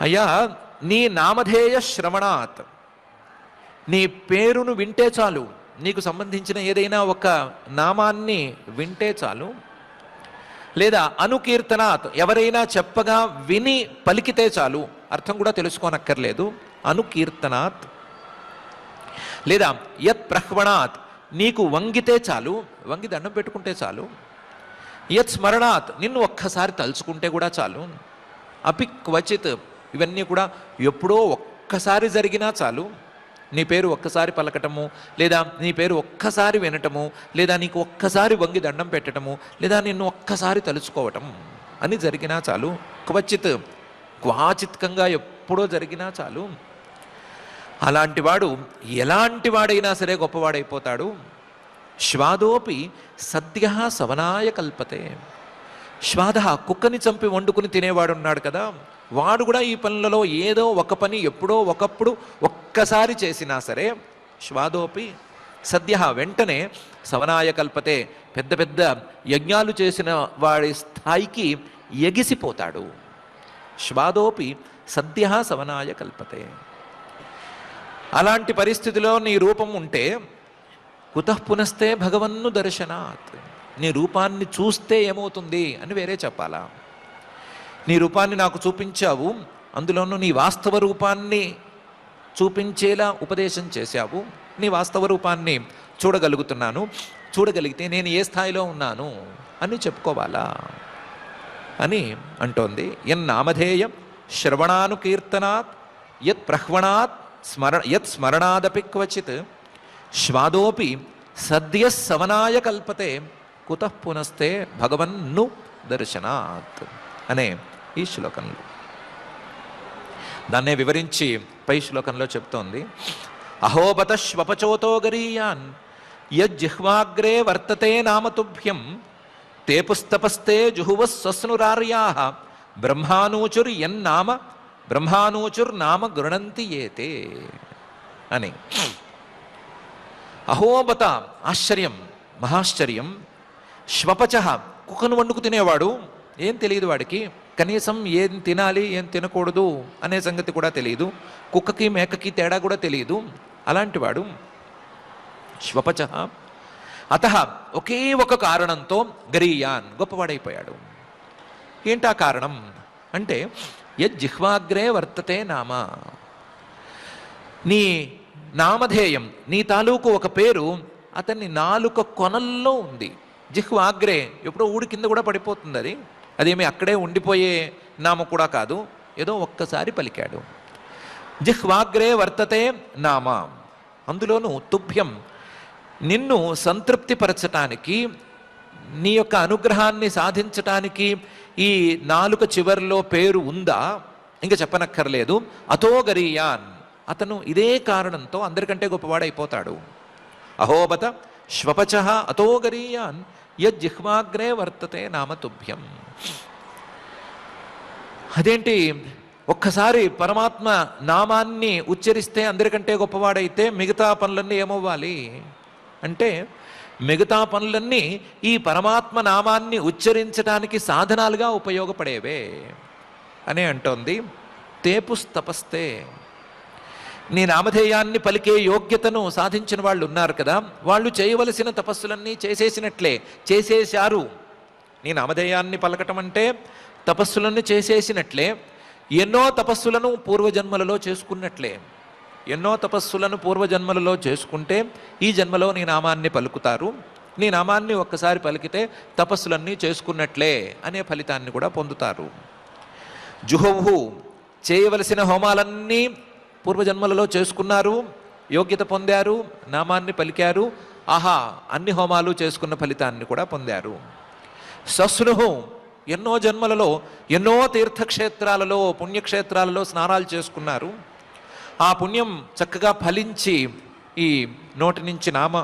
అయ్యా నీ నామధేయ శ్రవణాత్. నీ పేరును వింటే చాలు. నీకు సంబంధించిన ఏదైనా ఒక నామాన్ని వింటే చాలు. లేదా అనుకీర్తనాత్ ఎవరైనా చెప్పగా విని పలికితే చాలు. అర్థం కూడా తెలుసుకోనక్కర్లేదు. అనుకీర్తనాత్. లేదా యత్ ప్రహ్వణాత్ నీకు వంగితే చాలు. వంగి దండం పెట్టుకుంటే చాలు. యత్ స్మరణాత్ నిన్ను ఒక్కసారి తలుచుకుంటే కూడా చాలు. అపి క్వచిత్ ఇవన్నీ కూడా ఎప్పుడో ఒక్కసారి జరిగినా చాలు. నీ పేరు ఒక్కసారి పలకటము లేదా నీ పేరు ఒక్కసారి వినటము లేదా నీకు ఒక్కసారి వంగి దండం పెట్టడము లేదా నిన్ను ఒక్కసారి తలుచుకోవటం అని జరిగినా చాలు. క్వచిత్ క్వాచిత్కంగా ఎప్పుడో జరిగినా చాలు. అలాంటి వాడు ఎలాంటి వాడైనా సరే గొప్పవాడైపోతాడు. శ్వాదోపి సద్య సవనాయ కల్పతే. శ్వాద కుక్కని చంపి వండుకుని తినేవాడు ఉన్నాడు కదా. వాడు కూడా ఈ పనులలో ఏదో ఒక పని ఎప్పుడో ఒకప్పుడు ఒక్కసారి చేసినా సరే శ్వాదోపి సద్య వెంటనే సవనాయ కల్పతే పెద్ద పెద్ద యజ్ఞాలు చేసిన వాడి స్థాయికి ఎగిసిపోతాడు. శ్వాదోపి సద్య సవనాయ కల్పతే అలాంటి పరిస్థితిలో నీ రూపం ఉంటే కుతః పునస్తే భగవన్ను దర్శనాత్. నీ రూపాన్ని చూస్తే ఏమవుతుంది అని వేరే చెప్పాలా? నీ రూపాన్ని నాకు చూపించావు. అందులోనూ నీ వాస్తవ రూపాన్ని చూపించేలా ఉపదేశం చేశావు. నీ వాస్తవ రూపాన్ని చూడగలుగుతున్నాను. చూడగలిగితే నేను ఏ స్థాయిలో ఉన్నాను అని చెప్పుకోవాలా? అని అంటోంది. ఎన్ నామధేయం శ్రవణానుకీర్తనాత్ యత్ ప్రహ్వణాత్ స్మర యత్ స్మరణాదపి క్వచిత్ శ్వాదోపి సద్య సవనాయ కల్పతే కుత పునస్తే భగవన్ను దర్శనాత్. అనే ఈ శ్లోకంలో. దాన్నే వివరించి పై శ్లోకంలో చెప్తోంది. అహోబత శ్వపచోతో గరీయాన్ యజ్జిహ్వాగ్రే వర్తతే నామతుభ్యం తే పుస్తపస్తే జుహువ స్వస్నురార్యా బ్రహ్మానూచుర్ ఎన్నామ బ్రహ్మానూచుర్ నామ గృణంతి ఏతే అని. అహోబత ఆశ్చర్యం మహాశ్చర్యం. శ్వపచ కుక్కను వండుకు తినేవాడు ఏం తెలియదు వాడికి. కనీసం ఏం తినాలి ఏం తినకూడదు అనే సంగతి కూడా తెలియదు. కుక్కకి మేకకి తేడా కూడా తెలియదు. అలాంటివాడు శ్వపచ అత ఒకే ఒక కారణంతో గరీయాన్ గొప్పవాడైపోయాడు. ఏంటా కారణం? అంటే యజ్జిహ్వాగ్రే వర్తతే నామ. నీ నామధేయం నీ తాలూకు ఒక పేరు అతన్ని నాలుక కొనల్లో ఉంది. జిహ్వాగ్రే ఎప్పుడో ఊడి కింద కూడా పడిపోతుంది అది. అదేమి అక్కడే ఉండిపోయే నామ కూడా కాదు. ఏదో ఒక్కసారి పలికాడు. జిహ్వాగ్రే వర్తతే నామ. అందులోనూ తుభ్యం. నిన్ను సంతృప్తిపరచటానికి నీ యొక్క అనుగ్రహాన్ని సాధించటానికి ఈ నాలుక చివర్లో పేరు ఉందా? ఇంకా చెప్పనక్కర్లేదు. అతోగరీయాన్ అతను ఇదే కారణంతో అందరికంటే గొప్పవాడైపోతాడు. అహోబత శ్వపచ అతోగరీయాన్ యజ్జిహ్వాగ్రే వర్తతే నామ తుభ్యం. అదేంటి? ఒక్కసారి పరమాత్మ నామాన్ని ఉచ్చరిస్తే అందరికంటే గొప్పవాడైతే మిగతా పనులన్నీ ఏమవ్వాలి? అంటే మిగతా పనులన్నీ ఈ పరమాత్మ నామాన్ని ఉచ్చరించడానికి సాధనాలుగా ఉపయోగపడేవే అని అంటోంది. తేపుస్తపస్తే నీ నామధేయాన్ని పలికే యోగ్యతను సాధించిన వాళ్ళు ఉన్నారు కదా వాళ్ళు చేయవలసిన తపస్సులన్నీ చేసేసినట్లే చేసేశారు. నీ నామధేయాన్ని పలకటం అంటే తపస్సులను చేసేసినట్లే ఎన్నో తపస్సులను పూర్వజన్మలలో చేసుకున్నట్లే. ఎన్నో తపస్సులను పూర్వజన్మలలో చేసుకుంటే ఈ జన్మలో నీ నామాన్ని పలుకుతారు. నీ నామాన్ని ఒక్కసారి పలికితే తపస్సులన్నీ చేసుకున్నట్లే అనే ఫలితాన్ని కూడా పొందుతారు. జుహోహు చేయవలసిన హోమాలన్నీ పూర్వజన్మలలో చేసుకున్నారు యోగ్యత పొందారు నామాన్ని పలికారు ఆహా అన్ని హోమాలు చేసుకున్న ఫలితాన్ని కూడా పొందారు. సస్నుహు ఎన్నో జన్మలలో ఎన్నో తీర్థక్షేత్రాలలో పుణ్యక్షేత్రాలలో స్నానాలు చేసుకున్నారు. ఆ పుణ్యం చక్కగా ఫలించి ఈ నోటి నుంచి నామ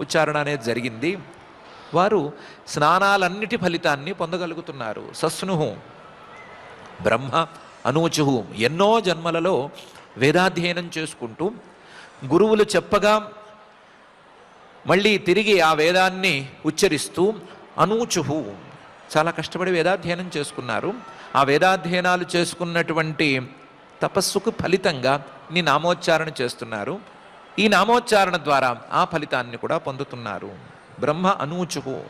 ఉచ్చారణ అనేది జరిగింది. వారు స్నానాలన్నిటి ఫలితాన్ని పొందగలుగుతున్నారు. సస్నుహు బ్రహ్మ అనూచుహు ఎన్నో జన్మలలో వేదాధ్యయనం చేసుకుంటూ గురువులు చెప్పగా మళ్ళీ తిరిగి ఆ వేదాన్ని ఉచ్చరిస్తూ అనూచుహు చాలా కష్టపడి వేదాధ్యయనం చేసుకున్నారు. ఆ వేదాధ్యయనాలు చేసుకున్నటువంటి తపస్సుకు ఫలితంగా నీ నామోచ్చారణ చేస్తున్నారు. ఈ నామోచ్చారణ ద్వారా ఆ ఫలితాన్ని కూడా పొందుతున్నారు. బ్రహ్మ అనూచుకు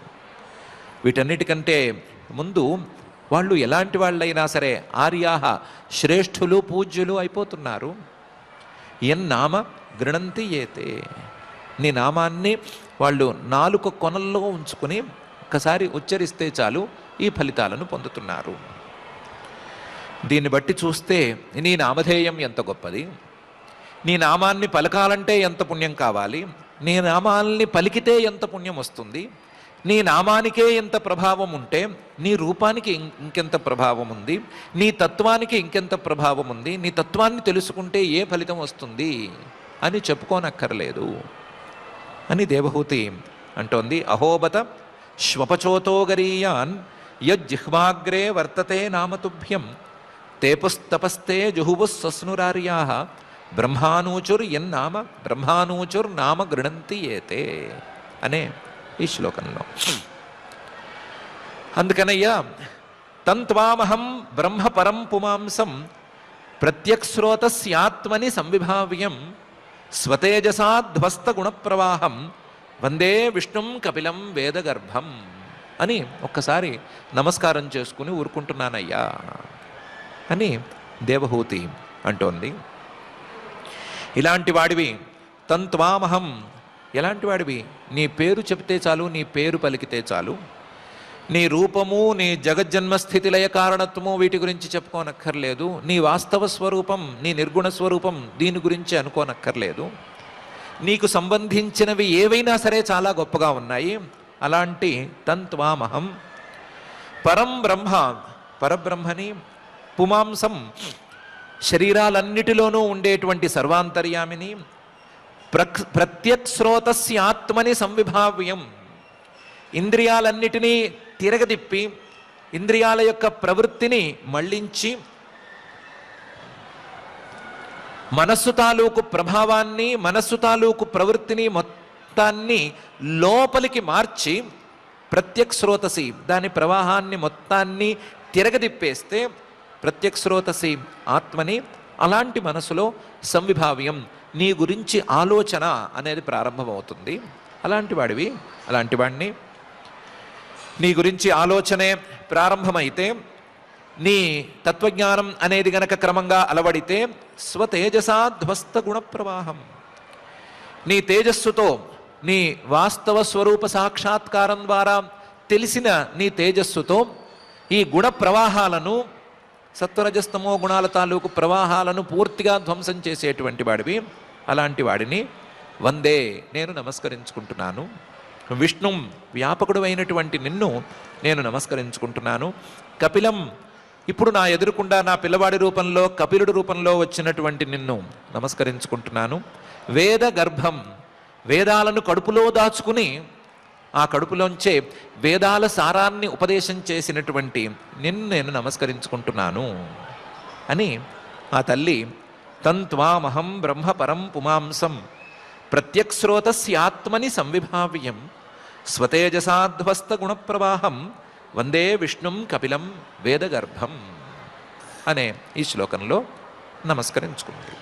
వీటన్నిటికంటే ముందు వాళ్ళు ఎలాంటి వాళ్ళైనా సరే ఆర్యాహ శ్రేష్ఠులు పూజ్యులు అయిపోతున్నారు. ఎన్నామ గృణంతి ఏతే. నీ నామాన్ని వాళ్ళు నాలుక కొనల్లో ఉంచుకుని ఒక్కసారి ఉచ్చరిస్తే చాలు ఈ ఫలితాలను పొందుతున్నారు. దీన్ని బట్టి చూస్తే నీ నామధేయం ఎంత గొప్పది? నీ నామాన్ని పలకాలంటే ఎంత పుణ్యం కావాలి? నీ నామాల్ని పలికితే ఎంత పుణ్యం వస్తుంది? నీ నామానికే ఎంత ప్రభావం ఉంటే నీ రూపానికి ఇంకెంత ప్రభావం ఉంది? నీ తత్వానికి ఇంకెంత ప్రభావం ఉంది? నీ తత్వాన్ని తెలుసుకుంటే ఏ ఫలితం వస్తుంది? అని చెప్పుకోనక్కర్లేదు. అని దేవహూతి అంటోంది. అహోబత శ్వపచోతో గరీయాన్ యజ్జిహ్వాగ్రే వర్తతే నామతుభ్యం తేపుస్తపస్తే జుహువు సస్నురార్యా బ్రహ్మానూచుర్ ఎన్నామ బ్రహ్మానూచుర్ నామ గృణంతి ఏతే అనే ఈ శ్లోకంలో। అందుకనయ్యా తంత్వామహం బ్రహ్మపరం పుమాంసం ప్రత్యక్స్రోతస్యాత్మని సంవిభావ్యం స్వతేజసాధ్వస్త గుణప్రవాహం వందే విష్ణుం కపిలం వేదగర్భం అని ఒక్కసారి నమస్కారం చేసుకుని ఊరుకుంటున్నానయ్యా అని దేవహూతి అంటోంది. ఇలాంటి వాడివి తంత్వామహం ఎలాంటి వాడివి? నీ పేరు చెప్తే చాలు నీ పేరు పలికితే చాలు. నీ రూపము నీ జగజ్జన్మస్థితి లయ కారణత్వము వీటి గురించి చెప్పుకోనక్కర్లేదు. నీ వాస్తవ స్వరూపం నీ నిర్గుణ స్వరూపం దీని గురించి అనుకోనక్కర్లేదు. నీకు సంబంధించినవి ఏవైనా సరే చాలా గొప్పగా ఉన్నాయి. అలాంటి తంత్వామహం పరం బ్రహ్మ పరబ్రహ్మని పుమాంసం శరీరాలన్నిటిలోనూ ఉండేటువంటి సర్వాంతర్యామిని ప్రక్ ప్రత్యక్స్రోతస్య ఆత్మని సంవిభావ్యం. ఇంద్రియాలన్నిటినీ తిరగదిప్పి ఇంద్రియాల యొక్క ప్రవృత్తిని మళ్ళించి మనస్సు తాలూకు ప్రభావాన్ని మనస్సు తాలూకు ప్రవృత్తిని మొత్తాన్ని లోపలికి మార్చి ప్రత్యక్స్రోతసి దాని ప్రవాహాన్ని మొత్తాన్ని తిరగదిప్పేస్తే ప్రత్యక్స్రోతసి ఆత్మని అలాంటి మనసులో సంవిభావ్యం నీ గురించి ఆలోచన అనేది ప్రారంభమవుతుంది. అలాంటి వాడివి అలాంటి వాడిని నీ గురించి ఆలోచనే ప్రారంభమైతే నీ తత్వజ్ఞానం అనేది గనక క్రమంగా అలవడితే స్వతేజసాధ్వస్త గుణప్రవాహం గుణ ప్రవాహం. నీ తేజస్సుతో నీ వాస్తవ స్వరూప సాక్షాత్కారం ద్వారా తెలిసిన నీ తేజస్సుతో ఈ గుణ ప్రవాహాలను సత్వరజస్తమో గుణాల తాలూకు ప్రవాహాలను పూర్తిగా ధ్వంసం చేసేటువంటి వాడివి. అలాంటి వాడిని వందే నేను నమస్కరించుకుంటున్నాను. విష్ణు వ్యాపకుడు అయినటువంటి నిన్ను నేను నమస్కరించుకుంటున్నాను. కపిలం ఇప్పుడు నా ఎదురుకుండా నా పిల్లవాడి రూపంలో కపిలుడి రూపంలో వచ్చినటువంటి నిన్ను నమస్కరించుకుంటున్నాను. వేద గర్భం వేదాలను కడుపులో దాచుకుని ఆ కడుపులోంచే వేదాల సారాన్ని ఉపదేశం చేసినటువంటి నిన్ను నేను నమస్కరించుకుంటున్నాను అని ఆ తల్లి తంత్వామహం బ్రహ్మ పరం పుమాంసం ప్రత్యక్స్రోతస్యాత్మని సంవిభావ్యం స్వతేజసాధ్వస్త గుణప్రవాహం వందే విష్ణుం కపిలం వేదగర్భం అనే ఈ శ్లోకంలో నమస్కరించుకుంది.